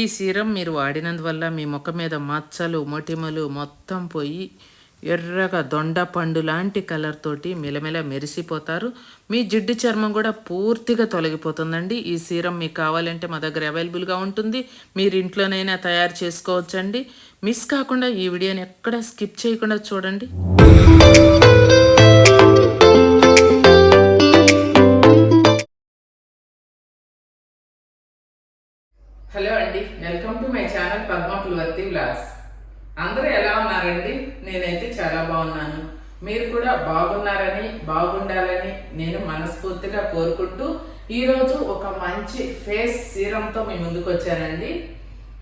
ఈ సీరం మీరు వాడినందువల్ల మీ ముఖం మీద మచ్చలు మొటిమలు మొత్తం పోయి ఎర్రగా దొండ పండు లాంటి కలర్ తోటి మెలమెల మెరిసిపోతారు. మీ జిడ్డు చర్మం కూడా పూర్తిగా తొలగిపోతుందండి. ఈ సీరం మీకు కావాలంటే మా దగ్గర అవైలబుల్గా ఉంటుంది. మీరు ఇంట్లోనైనా తయారు చేసుకోవచ్చండి. మిస్ కాకుండా ఈ వీడియోని ఎక్కడ స్కిప్ చేయకుండా చూడండి. Welcome to my channel Padma Pulivarthi vlogs. అందరూ ఎలా ఉన్నారండి? నేనైతే చాలా బాగున్నాను. మీరు కూడా బాగున్నారని బాగుండాలని నేను మనస్ఫూర్తిగా కోరుకుంటూ ఈరోజు ఒక మంచి ఫేస్ సీరంతో మీ ముందుకు వచ్చానండి.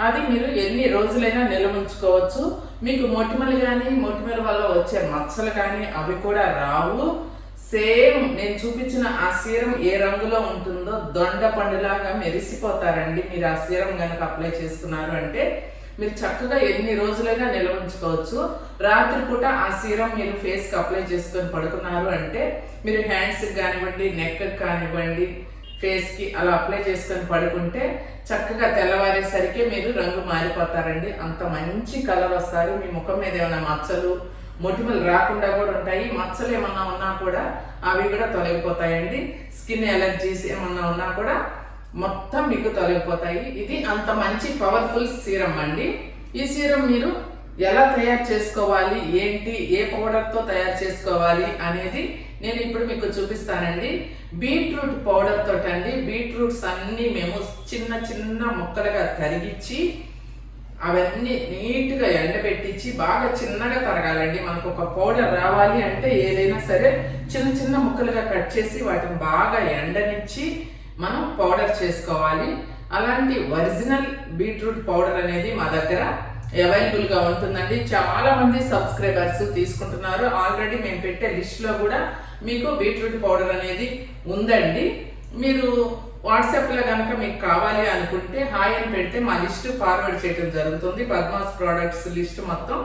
అది మీరు ఎన్ని రోజులైనా నిల్వ ఉంచుకోవచ్చు మీకు మొటిమలు కానీ మొటిమల వల్ల వచ్చే మచ్చలు కానీ అవి కూడా రావు. సేమ్ నేను చూపించిన ఆ సీరం ఏ రంగులో ఉంటుందో దొండ పండులాగా మెరిసిపోతారండి. మీరు ఆ సీరం కనుక అప్లై చేసుకున్నారు అంటే మీరు చక్కగా ఎన్ని రోజులైనా నిల్వ ఉంచుకోవచ్చు రాత్రిపూట ఆ సీరం మీరు ఫేస్కి అప్లై చేసుకొని పడుకున్నారు అంటే మీరు హ్యాండ్స్కి కానివ్వండి నెక్ కానివ్వండి ఫేస్కి అలా అప్లై చేసుకొని పడుకుంటే చక్కగా తెల్లవారేసరికి మీరు రంగు మారిపోతారండి. అంత మంచి కలర్ వస్తారు. మీ ముఖం మీద ఏమైనా మచ్చలు మొటిమలు రాకుండా కూడా ఉంటాయి. మచ్చలు ఏమన్నా ఉన్నా కూడా అవి కూడా తొలగిపోతాయండి. స్కిన్ ఎలర్జీస్ ఏమన్నా ఉన్నా కూడా మొత్తం మీకు తొలగిపోతాయి. ఇది అంత మంచి పవర్ఫుల్ సీరం అండి. ఈ సీరం మీరు ఎలా తయారు చేసుకోవాలి? ఏంటి? ఏ పౌడర్తో తయారు చేసుకోవాలి అనేది నేను ఇప్పుడు మీకు చూపిస్తానండి. Beetroot powder తోటండి. బీట్రూట్స్ అన్నీ మేము చిన్న చిన్న ముక్కలుగా తరిగిచ్చి అవన్నీ నీట్గా ఎండబెట్టించి బాగా చిన్నగా తరగాలండి. మనకు ఒక పౌడర్ రావాలి అంటే ఏదైనా సరే చిన్న చిన్న ముక్కలుగా కట్ చేసి వాటిని బాగా ఎండనిచ్చి మనం పౌడర్ చేసుకోవాలి. అలాంటి ఒరిజినల్ బీట్రూట్ పౌడర్ అనేది మా దగ్గర అవైలబుల్గా ఉంటుందండి. చాలా మంది సబ్స్క్రైబర్స్ తీసుకుంటున్నారు. ఆల్రెడీ మేము పెట్టే లిస్ట్లో కూడా మీకు బీట్రూట్ పౌడర్ అనేది ఉందండి. మీరు వాట్సాప్లో కనుక మీకు కావాలి అనుకుంటే హాయ్ అని పెడితే మా లిస్ట్ ఫార్వర్డ్ చేయడం జరుగుతుంది. పద్మాస్ ప్రోడక్ట్స్ లిస్ట్ మొత్తం.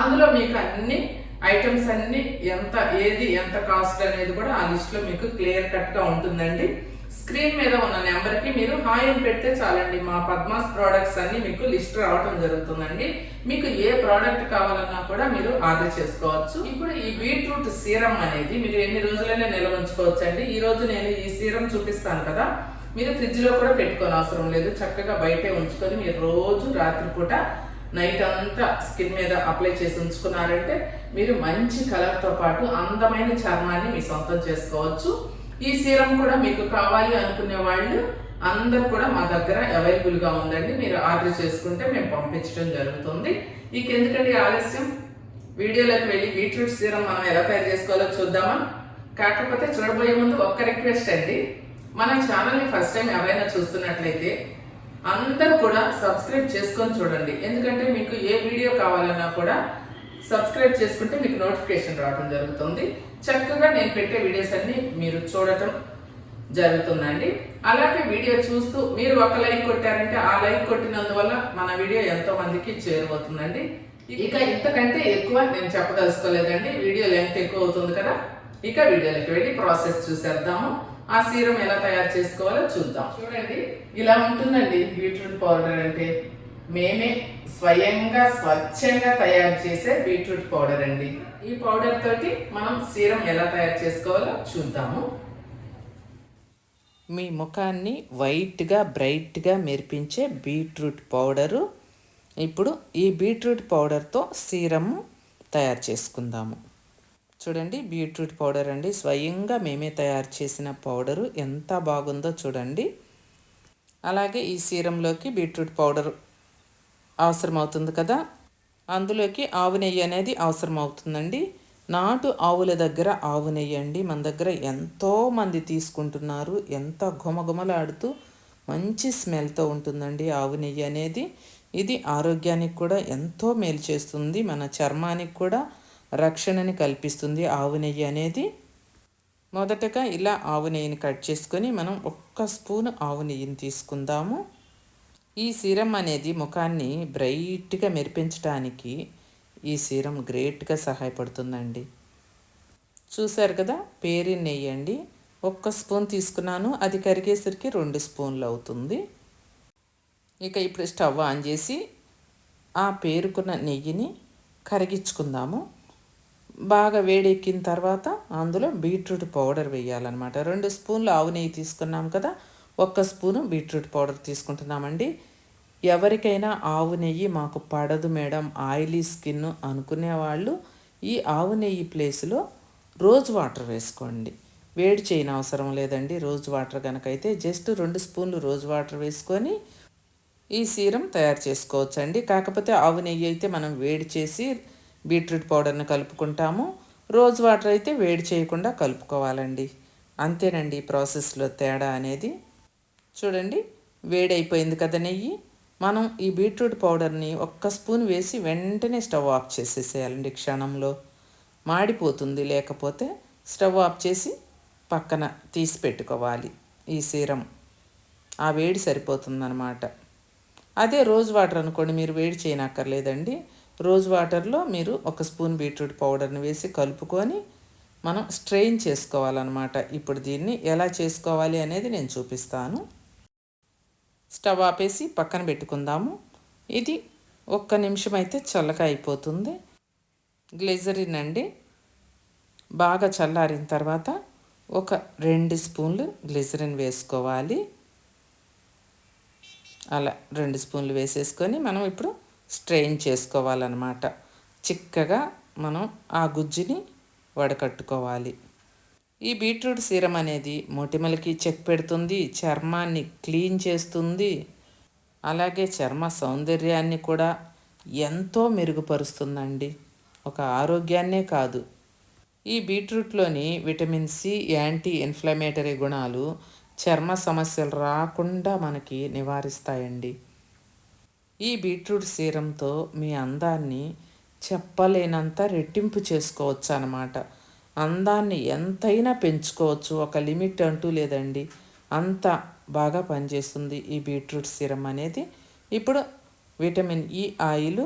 అందులో మీకు అన్ని ఐటమ్స్ అన్ని ఎంత ఏది ఎంత కాస్ట్ అనేది కూడా ఆ లిస్ట్లో మీకు క్లియర్ కట్గా ఉంటుందండి. స్క్రీన్ మీద ఉన్న నెంబర్కి మీరు హాయ్ అని పెడితే చాలండి. మా పద్మాస్ ప్రోడక్ట్స్ అన్ని మీకు లిస్ట్ రావడం జరుగుతుందండి. మీకు ఏ ప్రోడక్ట్ కావాలన్నా కూడా మీరు ఆర్డర్ చేసుకోవచ్చు. ఇప్పుడు ఈ బీట్రూట్ సీరం అనేది మీరు ఎన్ని రోజులైనా నిల్వ ఉంచుకోవచ్చు అండి ఈ రోజు నేను ఈ సీరం చూపిస్తాను కదా. మీరు ఫ్రిడ్జ్లో కూడా పెట్టుకోని అవసరం లేదు. చక్కగా బయటే ఉంచుకొని మీరు రోజు రాత్రిపూట నైట్ అంతా స్కిన్ మీద అప్లై చేసి ఉంచుకున్నారంటే మీరు మంచి కలర్తో పాటు అందమైన చర్మాన్ని మీ సొంతం చేసుకోవచ్చు. ఈ సీరం కూడా మీకు కావాలి అనుకునే వాళ్ళు అందరు కూడా మా దగ్గర అవైలబుల్గా ఉందండి. మీరు ఆర్డర్ చేసుకుంటే మేము పంపించడం జరుగుతుంది. ఇక ఎందుకండి ఆలస్యం? వీడియోలోకి వెళ్ళి బీట్రూట్ సీరం మనం ఎలా తయారు చేసుకోవాలో చూద్దామా? కాకపోతే చూడబోయే ముందు ఒక్క రిక్వెస్ట్ అండి. మన ఛానల్ని ఫస్ట్ టైం ఎవరైనా చూస్తున్నట్లయితే అందరూ కూడా సబ్స్క్రైబ్ చేసుకొని చూడండి. ఎందుకంటే మీకు ఏ వీడియో కావాలన్నా కూడా సబ్స్క్రైబ్ చేసుకుంటే మీకు నోటిఫికేషన్ రావడం జరుగుతుంది. చక్కగా నేను పెట్టే వీడియోస్ అన్ని మీరు చూడటం జరుగుతుందండి. అలాగే వీడియో చూస్తూ మీరు ఒక లైక్ కొట్టారంటే ఆ లైక్ కొట్టినందువల్ల మన వీడియో ఎంతో మందికి చేరువవుతుందండి. ఇక ఇంతకంటే ఎక్కువ నేను చెప్పదలుచుకోలేదండి. వీడియో లెంత్ ఎక్కువ అవుతుంది కదా. ఇక వీడియోలోకి వెళ్ళి ప్రాసెస్ చూసేద్దాము. ఆ సీరం ఎలా తయారు చేసుకోవాలో చూద్దాం. చూడండి ఇలా ఉంటుందండి బీట్రూట్ పౌడర్ అంటే. మేమే స్వయంగా స్వచ్ఛంగా తయారు చేసే బీట్రూట్ పౌడర్ అండి. ఈ పౌడర్ తోటి మనం సీరం ఎలా తయారు చేసుకోవాలో చూద్దాము. మీ ముఖాన్ని వైట్గా బ్రైట్గా మెరిపించే బీట్రూట్ పౌడరు. ఇప్పుడు ఈ బీట్రూట్ పౌడర్తో సీరము తయారు చేసుకుందాము. చూడండి బీట్రూట్ పౌడర్ అండి. స్వయంగా మేమే తయారు చేసిన పౌడరు ఎంత బాగుందో చూడండి. అలాగే ఈ సీరంలోకి బీట్రూట్ పౌడర్ అవసరం అవుతుంది కదా. అందులోకి ఆవు నెయ్యి అనేది అవసరం అవుతుందండి నాటు ఆవుల దగ్గర ఆవు నెయ్యి అండి. మన దగ్గర ఎంతోమంది తీసుకుంటున్నారు. ఎంత ఘుమఘుమలాడుతూ మంచి స్మెల్తో ఉంటుందండి ఆవు నెయ్యి అనేది. ఇది ఆరోగ్యానికి కూడా ఎంతో మేలు చేస్తుంది. మన చర్మానికి కూడా రక్షణని కల్పిస్తుంది ఆవు నెయ్యి అనేది. మొదటగా ఇలా ఆవు నెయ్యిని కట్ చేసుకొని మనం ఒక్క స్పూన్ ఆవు నెయ్యిని తీసుకుందాము. ఈ సీరం అనేది ముఖాన్ని బ్రైట్గా మెరిపించడానికి ఈ సీరం గ్రేట్గా సహాయపడుతుందండి. చూశారు కదా పేరి నెయ్యి అండి. ఒక్క స్పూన్ తీసుకున్నాను అది కరిగేసరికి రెండు స్పూన్లు అవుతుంది. ఇక ఇప్పుడు స్టవ్ ఆన్ చేసి ఆ పేరుకున్న నెయ్యిని కరిగించుకుందాము. బాగా వేడెక్కిన తర్వాత అందులో బీట్రూట్ పౌడర్ వేయాలన్నమాట. రెండు స్పూన్లు ఆవు నెయ్యి తీసుకున్నాం కదా ఒక్క స్పూను బీట్రూట్ పౌడర్ తీసుకుంటున్నామండి. ఎవరికైనా ఆవు నెయ్యి మాకు పడదు మేడం ఆయిలీ స్కిన్ అనుకునే వాళ్ళు ఈ ఆవు నెయ్యి ప్లేస్లో రోజ్ వాటర్ వేసుకోండి. వేడి చేయని అవసరం లేదండి రోజ్ వాటర్ కనుకైతే అయితే జస్ట్ రెండు స్పూన్లు రోజ్ వాటర్ వేసుకొని ఈ సీరం తయారు చేసుకోవచ్చండి. కాకపోతే ఆవు నెయ్యి అయితే మనం వేడి చేసి బీట్రూట్ పౌడర్ని కలుపుకుంటాము. రోజ్ వాటర్ అయితే వేడి చేయకుండా కలుపుకోవాలండి. అంతేనండి ఈ ప్రాసెస్లో తేడా అనేది. చూడండి వేడైపోయింది కదా నెయ్యి. మనం ఈ బీట్రూట్ పౌడర్ని ఒక్క స్పూన్ వేసి వెంటనే స్టవ్ ఆఫ్ చేసేసేయాలండి క్షణంలో. మాడిపోతుంది లేకపోతే స్టవ్ ఆఫ్ చేసి పక్కన తీసి పెట్టుకోవాలి ఈ సీరం. ఆ వేడి సరిపోతుందన్నమాట. అదే రోజ్ వాటర్ అనుకోండి మీరు వేడి చేయనక్కర్లేదండి. రోజ్ వాటర్లో మీరు ఒక స్పూన్ బీట్రూట్ పౌడర్ని వేసి కలుపుకొని మనం స్ట్రెయిన్ చేసుకోవాలన్నమాట. ఇప్పుడు దీన్ని ఎలా చేసుకోవాలి అనేది నేను చూపిస్తాను. స్టవ్ ఆపేసి పక్కన పెట్టుకుందాము. ఇది ఒక్క నిమిషం అయితే చల్లగా అయిపోతుంది. గ్లెజరిన్ అండి బాగా చల్లారిన తర్వాత ఒక రెండు స్పూన్లు గ్లిజరిన్ వేసుకోవాలి. అలా రెండు స్పూన్లు వేసేసుకొని మనం ఇప్పుడు స్ట్రెయిన్ చేసుకోవాలన్నమాట. చిక్కగా మనం ఆ గుజ్జుని వడకట్టుకోవాలి. ఈ బీట్రూట్ సీరం అనేది మొటిమలకి చెక్ పెడుతుంది చర్మాన్ని క్లీన్ చేస్తుంది అలాగే చర్మ సౌందర్యాన్ని కూడా ఎంతో మెరుగుపరుస్తుందండి. ఒక ఆరోగ్యాన్నే కాదు. ఈ బీట్రూట్లోని విటమిన్ సి యాంటీ ఇన్ఫ్లమేటరీ గుణాలు చర్మ సమస్యలు రాకుండా మనకి నివారిస్తాయండి. ఈ బీట్రూట్ సీరంతో మీ అందాన్ని చెప్పలేనంత రెట్టింపు చేసుకోవచ్చు అన్నమాట. అందాన్ని ఎంతైనా పెంచుకోవచ్చు. ఒక లిమిట్ అంటూ లేదండి. అంత బాగా పనిచేస్తుంది ఈ బీట్రూట్ సీరం అనేది. ఇప్పుడు విటమిన్ ఈ ఆయిల్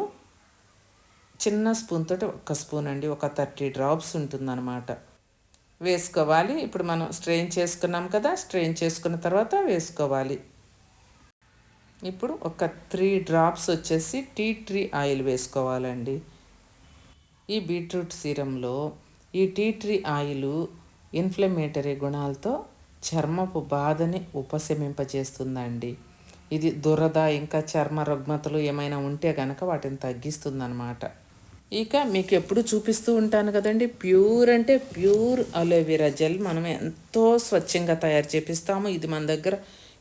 చిన్న స్పూన్ తోటి ఒక స్పూన్ అండి. ఒక థర్టీ డ్రాప్స్ ఉంటుందన్నమాట. వేసుకోవాలి. ఇప్పుడు మనం స్ట్రెయిన్ చేసుకున్నాం కదా స్ట్రెయిన్ చేసుకున్న తర్వాత వేసుకోవాలి. ఇప్పుడు ఒక త్రీ డ్రాప్స్ వచ్చేసి టీ ట్రీ ఆయిల్ వేసుకోవాలండి. ఈ బీట్రూట్ సీరంలో ఈ టీ ట్రీ ఆయిల్ ఇన్ఫ్లమేటరీ గుణాలతో చర్మపు బాధని ఉపశమింపజేస్తుందండి. ఇది దురద ఇంకా చర్మ రుగ్మతలు ఏమైనా ఉంటే కనుక వాటిని తగ్గిస్తుందన్నమాట. ఇక మీకు ఎప్పుడు చూపిస్తూ ఉంటాను కదండి ప్యూర్ అంటే ప్యూర్ అలోవెరా జెల్. మనం ఎంతో స్వచ్ఛంగా తయారు చేపిస్తాము. ఇది మన దగ్గర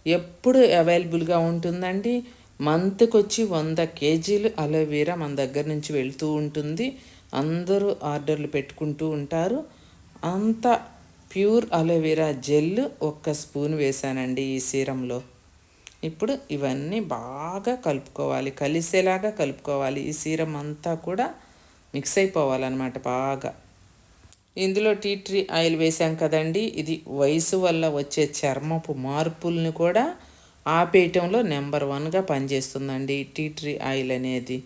ఎప్పుడు అవైలబుల్గా ఉంటుందండి? మంత్కి వచ్చి వంద కేజీలు అలోవెరా మన దగ్గర నుంచి వెళ్తూ ఉంటుంది. అందరూ ఆర్డర్లు పెట్టుకుంటూ ఉంటారు. అంత ప్యూర్ అలోవెరా జెల్ ఒక్క స్పూన్ వేసానండి ఈ సీరంలో. ఇప్పుడు ఇవన్నీ బాగా కలుపుకోవాలి. కలిసేలాగా కలుపుకోవాలి. ఈ సీరం అంతా కూడా మిక్స్ అయిపోవాలన్నమాట బాగా. ఇందులో టీ ట్రీ ఆయిల్ వేసాం కదండి. ఇది వయసు వల్ల వచ్చే చర్మపు మార్పుల్ని కూడా ఆపేయటంలో నెంబర్ వన్గా పనిచేస్తుందండి టీ ట్రీ ఆయిల్ అనేది.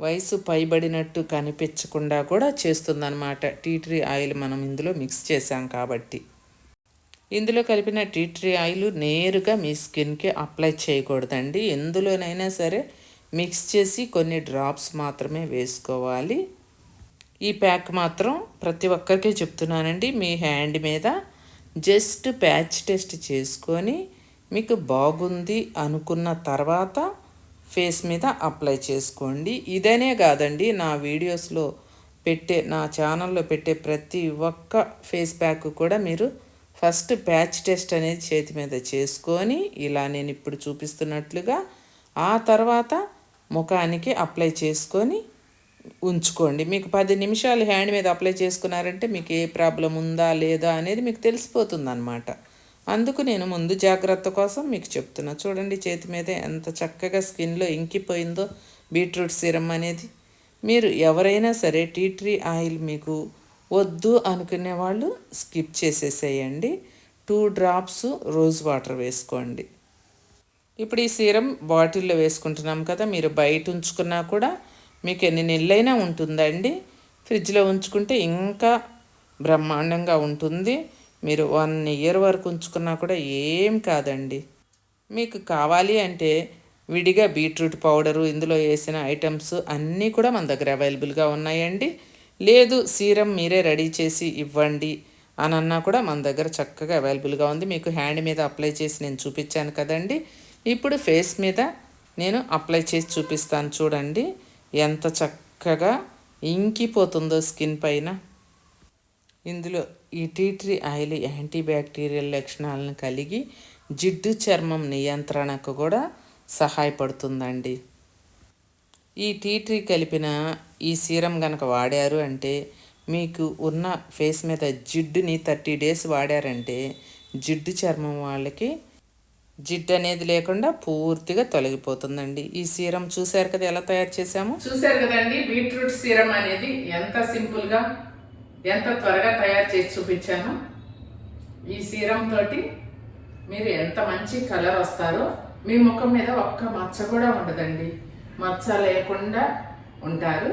వయసు పైబడినట్టు కనిపించకుండా కూడా చేస్తుందన్నమాట. టీ ట్రీ ఆయిల్ మనం ఇందులో మిక్స్ చేసాం కాబట్టి. ఇందులో కలిపిన టీ ట్రీ ఆయిల్ నేరుగా మీ స్కిన్కి అప్లై చేయకూడదండి. ఎందులోనైనా సరే మిక్స్ చేసి కొన్ని డ్రాప్స్ మాత్రమే వేసుకోవాలి. ఈ ప్యాక్ మాత్రం ప్రతి ఒక్కరికి చెప్తున్నానండి. మీ హ్యాండ్ మీద జస్ట్ ప్యాచ్ టెస్ట్ చేసుకొని మీకు బాగుంది అనుకున్న తర్వాత ఫేస్ మీద అప్లై చేసుకోండి. ఇదనే కాదండి నా వీడియోస్లో పెట్టే నా ఛానల్లో పెట్టే ప్రతి ఒక్క ఫేస్ ప్యాక్ కూడా మీరు ఫస్ట్ ప్యాచ్ టెస్ట్ అనేది చేతి మీద చేసుకొని ఇలా నేను ఇప్పుడు చూపిస్తున్నట్లుగా ఆ తర్వాత ముఖానికి అప్లై చేసుకొని ఉంచుకోండి. మీకు పది నిమిషాలు హ్యాండ్ మీద అప్లై చేసుకున్నారంటే మీకు ఏ ప్రాబ్లం ఉందా లేదా అనేది మీకు తెలిసిపోతుంది అనమాట అందుకు నేను ముందు జాగ్రత్త కోసం మీకు చెప్తున్నా. చూడండి చేతి మీద ఎంత చక్కగా స్కిన్లో ఇంకిపోయిందో బీట్రూట్ సిరం అనేది. మీరు ఎవరైనా సరే టీ ట్రీ ఆయిల్ మీకు వద్దు అనుకునే వాళ్ళు స్కిప్ చేసేసేయండి. టూ డ్రాప్స్ రోజ్ వాటర్ వేసుకోండి. ఇప్పుడు ఈ సీరం బాటిల్లో వేసుకుంటున్నాం కదా మీరు బయట ఉంచుకున్నా కూడా మీకు ఎన్ని నెలలైనా ఉంటుందండి. ఫ్రిడ్జ్లో ఉంచుకుంటే ఇంకా బ్రహ్మాండంగా ఉంటుంది. మీరు వన్ ఇయర్ వరకు ఉంచుకున్నా కూడా ఏం కాదండి. మీకు కావాలి అంటే విడిగా బీట్రూట్ పౌడరు ఇందులో వేసిన ఐటమ్స్ అన్నీ కూడా మన దగ్గర అవైలబుల్గా ఉన్నాయండి. లేదు సీరం మీరే రెడీ చేసి ఇవ్వండి అని అన్నా కూడా మన దగ్గర చక్కగా అవైలబుల్గా ఉంది. మీకు హ్యాండ్ మీద అప్లై చేసి నేను చూపించాను కదండి. ఇప్పుడు ఫేస్ మీద నేను అప్లై చేసి చూపిస్తాను చూడండి. ఎంత చక్కగా ఇంకిపోతుందో స్కిన్ పైన. ఇందులో ఈ tea tree oil anti bacterial లక్షణాలను కలిగి జిడ్డు చర్మం నియంత్రణకు కూడా సహాయపడుతుందండి. ఈ టీ ట్రీ కలిపిన ఈ సీరం కనుక వాడారు అంటే మీకు ఉన్న ఫేస్ మీద జిడ్డుని థర్టీ డేస్ వాడారంటే జిడ్డు చర్మం వాళ్ళకి జిడ్డు అనేది లేకుండా పూర్తిగా తొలగిపోతుందండి. ఈ సీరం చూశారు కదా ఎలా తయారు చేసాము చూశారు కదండి బీట్రూట్ సీరం అనేది ఎంత సింపుల్గా ఎంత త్వరగా తయారు చేసి చూపించాను. ఈ సీరం తోటి మీరు ఎంత మంచి కలర్ వస్తారో మీ ముఖం మీద ఒక్క మచ్చ కూడా ఉండదండి. మచ్చ లేకుండా ఉంటారు.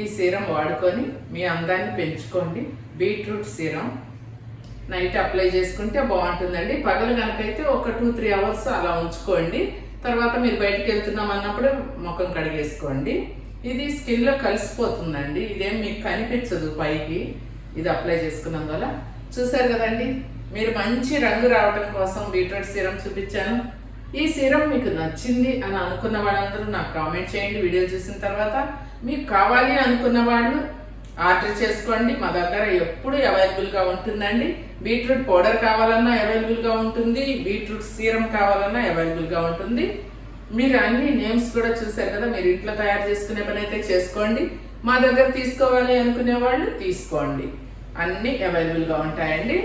ఈ సీరం వాడుకొని మీ అందాన్ని పెంచుకోండి. బీట్రూట్ సీరం నైట్ అప్లై చేసుకుంటే బాగుంటుందండి. పగలు కనుకైతే ఒక టూ త్రీ అవర్స్ అలా ఉంచుకోండి. తర్వాత మీరు బయటికి వెళ్తున్నాం అన్నప్పుడు ముఖం కడిగేసుకోండి. ఇది స్కిన్లో కలిసిపోతుందండి. ఇదేం మీకు కనిపించదు పైకి. ఇది అప్లై చేసుకున్నందువల్ల. చూసారు కదండి మీరు మంచి రంగు రావడం కోసం బీట్రూట్ సీరం చూపించాను. ఈ సీరం మీకు నచ్చింది అని అనుకున్న వాళ్ళందరూ నాకు కామెంట్ చేయండి. వీడియో చూసిన తర్వాత మీకు కావాలి అనుకున్న వాళ్ళు ఆర్డర్ చేసుకోండి. మా దగ్గర ఎప్పుడు అవైలబుల్గా ఉంటుందండి. బీట్రూట్ పౌడర్ కావాలన్నా అవైలబుల్గా ఉంటుంది. బీట్రూట్ సీరం కావాలన్నా అవైలబుల్గా ఉంటుంది. మీరు అన్ని నేమ్స్ కూడా చూసారు కదా మీరు ఇంట్లో తయారు చేసుకునే పని అయితే చేసుకోండి. మా దగ్గర తీసుకోవాలి అనుకునే వాళ్ళు తీసుకోండి. అన్నీ అవైలబుల్గా ఉంటాయండి.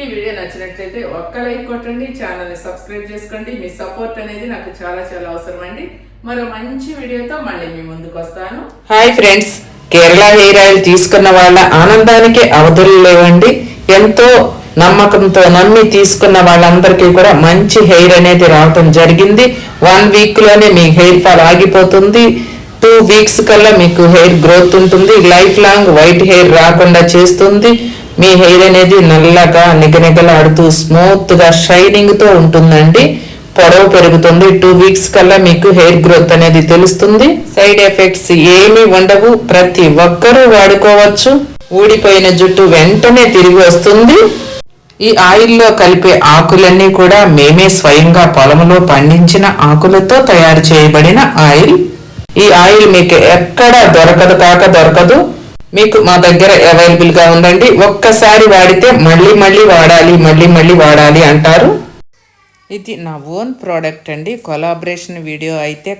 ఈ వీడియో నచ్చినట్లయితే ఒక్క లైక్ కొట్టండి ఛానల్ని సబ్స్క్రైబ్ చేసుకోండి. మీ సపోర్ట్ అనేది నాకు చాలా చాలా అవసరం అండి మరో మంచి వీడియోతో మళ్ళీ మీ ముందుకు వస్తాను. Hi friends Kerala hair oil తీసుకున్న వాళ్ళ ఆనందానికి అవధులు లేవండి. ఎంతో నమ్మకంతో నమ్మి తీసుకున్న వాళ్ళందరికీ కూడా మంచి హెయిర్ అనేది రావటం జరిగింది. వన్ వీక్లోనే మీ హెయిర్ ఫాల్ ఆగిపోతుంది. టూ వీక్స్ కల్లా మీకు హెయిర్ గ్రోత్ ఉంటుంది. లైఫ్ లాంగ్ వైట్ హెయిర్ రాకుండా చేస్తుంది. మీ హెయిర్ అనేది నల్లగా నిగనిగలాడుతూ స్మూత్గా షైనింగ్తో ఉంటుందండి. పొడవు పెరుగుతుంది. టూ వీక్స్ కల్లా మీకు హెయిర్ గ్రోత్ అనేది తెలుస్తుంది. సైడ్ ఎఫెక్ట్స్ ఏమీ ఉండవు. ప్రతి ఒక్కరూ వాడుకోవచ్చు. ఊడిపోయిన జుట్టు వెంటనే తిరిగి వస్తుంది. ఈ ఆయిల్లో కలిపే ఆకులన్నీ కూడా మేమే స్వయంగా పొలంలో పండించిన ఆకులతో తయారు చేయబడిన ఆయిల్ ఈ ఆయిల్ మీకు ఎక్కడ దొరకదు కాక దొరకదు. మీకు మా దగ్గర అవైలబుల్గా ఉందండి. ఒక్కసారి వాడితే మళ్ళీ మళ్ళీ వాడాలి మళ్ళీ మళ్ళీ వాడాలి అంటారు. ఇది నా ఓన్ ప్రోడక్ట్ అండి. కొలాబరేషన్ వీడియో అయితే